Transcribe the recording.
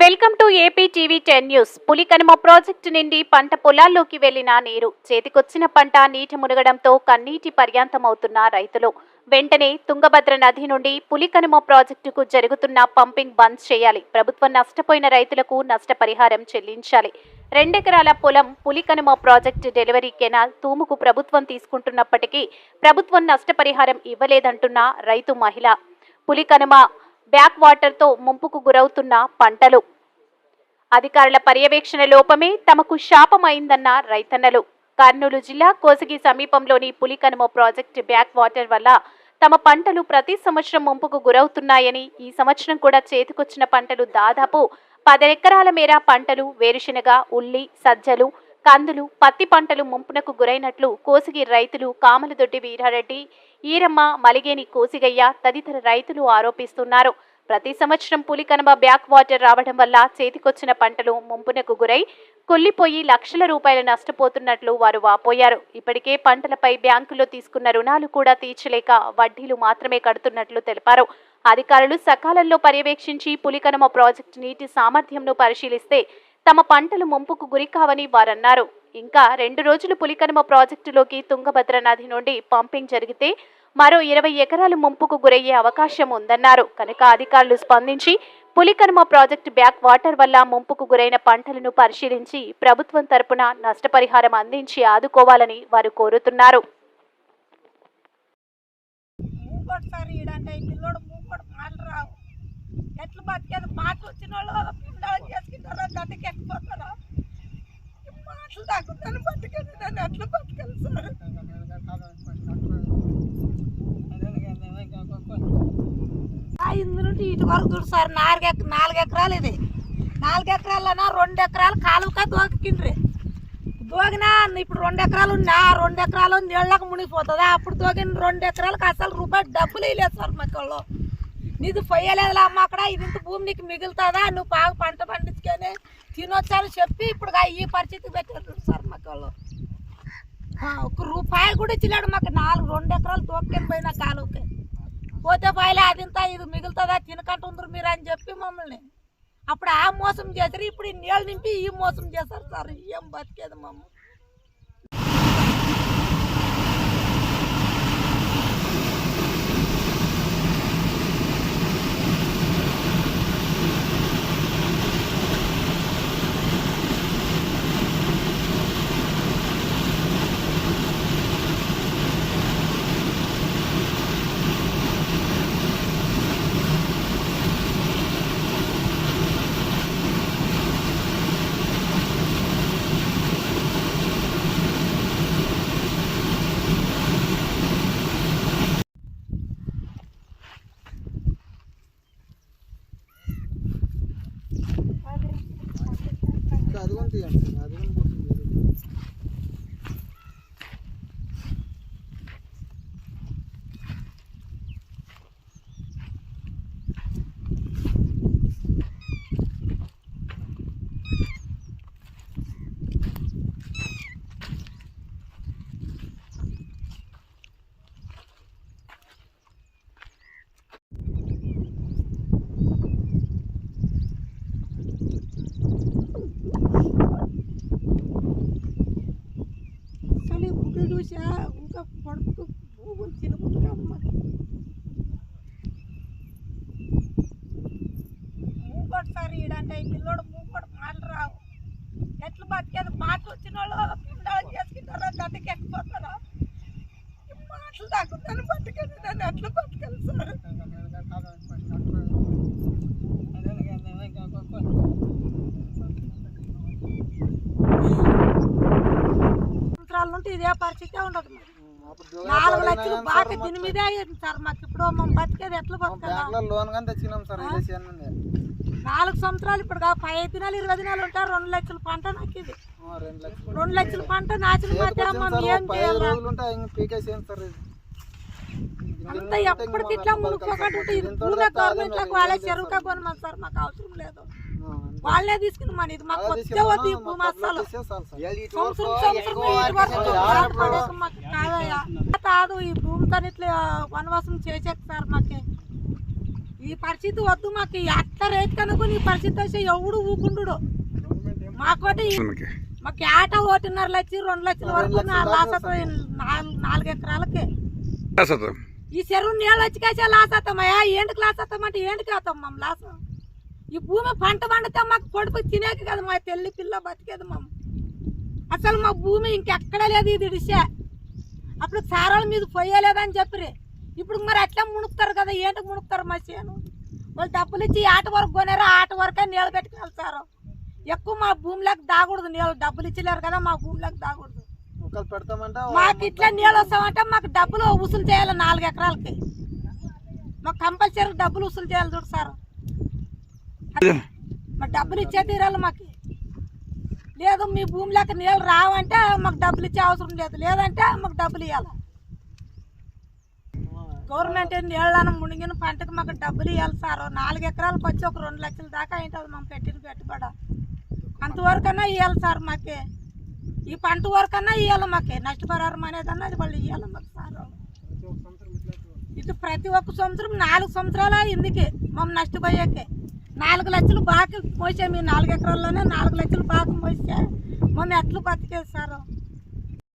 Welcome to AP TV ten news. Pulikanuma project నుండి పంట పొలాల్లోకి వెళ్ళిన నీరు చేతికొచ్చిన పంట నీటి మునగడంతో కన్నీటి పర్యాంతమవుతున్న రైతులు. వెంటనే తుంగభద్ర నది నుండి పులికనుమ ప్రాజెక్టుకు జరుగుతున్న పంపింగ్ బంద్ చేయాలి. ప్రభుత్వం నష్టపోయిన రైతులకు నష్టపరిహారం చెల్లించాలి. రెండెకరాల పొలం పులికనుమ ప్రాజెక్టు డెలివరీ కెనాల్ తూముకు ప్రభుత్వం తీసుకుంటున్నప్పటికీ ప్రభుత్వం నష్టపరిహారం ఇవ్వలేదంటున్న రైతు మహిళ. పులికనుమ బ్యాక్ వాటర్తో ముంపుకు గురవుతున్న పంటలు. అధికారుల పర్యవేక్షణ లోపమే తమకు శాపమైందన్న రైతన్నలు. కర్నూలు జిల్లా కోసిగి సమీపంలోని పులికనుమ ప్రాజెక్టు బ్యాక్ వాటర్ వల్ల తమ పంటలు ప్రతి సంవత్సరం ముంపుకు గురవుతున్నాయని ఈ సంవత్సరం కూడా చేతికొచ్చిన పంటలు దాదాపు పదెకరాల మేర పంటలు వేరుశెనగ ఉల్లి సజ్జలు కందులు పత్తి పంటలు ముంపునకు గురైనట్లు కోసిగి రైతులు కామలదొడ్డి వీరారెడ్డి ఈరమ్మ మలిగేని కోసిగయ్య తదితర రైతులు ఆరోపిస్తున్నారు. ప్రతి సంవత్సరం పులికనమ బ్యాక్ వాటర్ రావడం వల్ల చేతికొచ్చిన పంటలు ముంపునకు గురై కొల్లిపోయి లక్షల రూపాయలు నష్టపోతున్నట్లు వారు వాపోయారు. ఇప్పటికే పంటలపై బ్యాంకులో తీసుకున్న రుణాలు కూడా తీర్చలేక వడ్డీలు మాత్రమే కడుతున్నట్లు తెలిపారు. అధికారులు సకాలంలో పర్యవేక్షించి పులికనమ ప్రాజెక్టు నీటి సామర్థ్యంను పరిశీలిస్తే తమ పంటలు ముంపుకు గురికావని వారన్నారు. ఇంకా రెండు రోజులు పులికనుమ ప్రాజెక్టులోకి తుంగభద్ర నది నుండి పంపింగ్ జరిగితే మరో ఇరవై ఎకరాలు ముంపుకు గురయ్యే అవకాశం ఉందన్నారు. కనుక అధికారులు స్పందించి పులికనుమ ప్రాజెక్టు బ్యాక్ వాటర్ వల్ల ముంపుకు గురైన పంటలను పరిశీలించి ప్రభుత్వం తరపున నష్టపరిహారం అందించి ఆదుకోవాలని వారు కోరుతున్నారు. మూకోటి ఎట్లు బతికేది? మాకు వచ్చిన వాళ్ళు పిండాలు చేసుకుంటారా గడ్డకి ఈ మాటలు నన్ను బతికేది నేను సార్. ఇందు ఇటు వరకు చూడు సార్ నాలుగు ఎక నాలుగు ఎకరాలు ఇది. నాలుగు ఎకరాలన్నా రెండు ఎకరాలు కాలువకా దోకిండ్రి దోగినా ఇప్పుడు రెండు ఎకరాలు ఉన్నా రెండు ఎకరాలు నీళ్ళకు మునిగిపోతుంది? అప్పుడు దోగిన రెండు ఎకరాలకు అసలు రూపాయి డబ్బులు ఇవ్వలేదు సార్ మాకు నీది పొయ్యలేదులే అమ్మ అక్కడ ఇది ఇంత భూమి నీకు మిగులుతుందా? నువ్వు బాగా పంట పండించుకొని తినొచ్చని చెప్పి ఇప్పుడు ఈ పరిస్థితి పెట్టారు సార్ మాకు వాళ్ళు ఒక రూపాయి కూడా ఇచ్చలేడు మాకు. నాలుగు రెండు ఎకరాలు దోక్కని పోయినా కాలువకి. పోతే పోయలే అది ఇంత ఇది మిగులుతుందా? తినకంటుందరు మీరు అని చెప్పి మమ్మల్ని. అప్పుడు ఆ మోసం చేశారు. ఇప్పుడు ఈ నీళ్ళు నింపి ఈ మోసం చేస్తారు సార్. ఏం బతికేది మమ్మల్ని? అది కూడా తీయండి సార్ అది కూడా పోతుంది అసలు ఈ బుక్కులు చూసా ఇంకా పడుపు భూములు తినకుండా మూకోటి సార్ ఈడంటే ఈ పిల్లోడు మూకోటి మాటలు రావు ఎట్లు బతికేది మాటలు వచ్చిన వాళ్ళు పిండాలు చేసుకుంటారా గడ్డకి ఎక్కిపోతారా ఈ మాటలు తగ్గుతాను బతికేది నేను ఎట్లా బతకాలి సార్. సంవత్సరాల నుండి ఇదే పరిస్థితి ఉండదు నాలుగు లక్షలు బాగా దీని మీదే అయ్యింది సార్ మాకు. ఇప్పుడు మనం బతికేది ఎట్లా నుండి. నాలుగు సంవత్సరాలు ఇప్పుడు పది దినాలు ఇరవై దినాలు ఉంటారు రెండు లక్షల పంట నాకు ఇది. రెండు లక్షలు. పంట నాశనం ఏం చేయాలి? అంత ఎప్పటికి ఇట్లా మునుక్కోకుండా? ఇది పూల వాళ్ళే చెరువు సార్. కొనమని సార్ మాకు అవసరం లేదు. వాళ్ళే తీసుకుని మన ఇది మాకు వచ్చే? వద్దు ఈ భూమి అస్సలు మాకు కాదయ్యా కాదు ఈ భూమితో ఇట్లా వనవాసం చేసేది సార్ మాకే ఈ పరిస్థితి వద్దు మాకు ఎట్లా రేట్ కనుక్కొని ఈ పరిస్థితి వస్తే ఎవడు ఊకుండు మాకోటి మాకు ఏట ఒకటిన్నర లక్షలు రెండు లక్షల వరకు నాలుగు ఎకరాలకి ఈ చెరువు నీళ్ళు వచ్చి కాసే లాస్ అవుతామయ్యా. ఏంటికి లాస్ అవుతామంటే ఏంటికి అవుతాం మేము లాస్. ఈ భూమి పంట పండితే మాకు కొడుకు తినేకి కదా మా తెల్లి పిల్ల బతికేది మేము. అసలు మా భూమి ఇంకెక్కడ లేదు ఇది ఇడిసే అప్పుడు సారాల మీద పోయలేదని చెప్పిరి. ఇప్పుడు మరి అట్లా మునుకుతారు కదా ఏంటి మునుకుతారు మా చేను. వాళ్ళు డబ్బులు ఇచ్చి ఆట వరకు కొనారు ఆట వరకే నీళ్ళు పెట్టుకు వెళ్తారు ఎక్కువ మా భూమిలోకి దాగూడదు నీళ్ళు. డబ్బులు ఇచ్చలేరు కదా మా భూమిలోకి దాగూడదు మాకు ఇట్లా నీళ్ళు వస్తామంటే మాకు డబ్బులు వసూలు చేయాలి నాలుగు ఎకరాలకి. మాకు కంపల్సరీ డబ్బులు వసూలు చేయాలి చూడు సార్. మాకు డబ్బులు ఇచ్చే తీరాలి మాకు. లేదు మీ భూమిలోకి నీళ్ళు రావంటే మాకు డబ్బులు ఇచ్చే అవసరం లేదు. లేదంటే మాకు డబ్బులు ఇవ్వాలి గవర్నమెంట్ నీళ్ళను మునిగిన పంటకు మాకు డబ్బులు ఇవ్వాలి సార్. నాలుగు ఎకరాలకు వచ్చి ఒక రెండు లక్షల దాకా అయింటుంది మనం పెట్టిన పెట్టుబడి. అంతవరకన్నా ఇవ్వాలి సార్ మాకే. ఈ పంట వరకన్నా ఇవ్వాలి మాకే. నష్టపరారం అనేది అన్నది వాళ్ళు ఇవ్వాలి మాకు సారు. ఇది ప్రతి ఒక్క సంవత్సరం నాలుగు సంవత్సరాల ఇందుకే మమ్మల్ని నష్టపోయాకే. నాలుగు లక్షలు బాగా మోసే ఈ నాలుగు ఎకరాల్లోనే నాలుగు లక్షలు బాగా మోసే మమ్మల్ని ఎట్లు బతికేది సారు?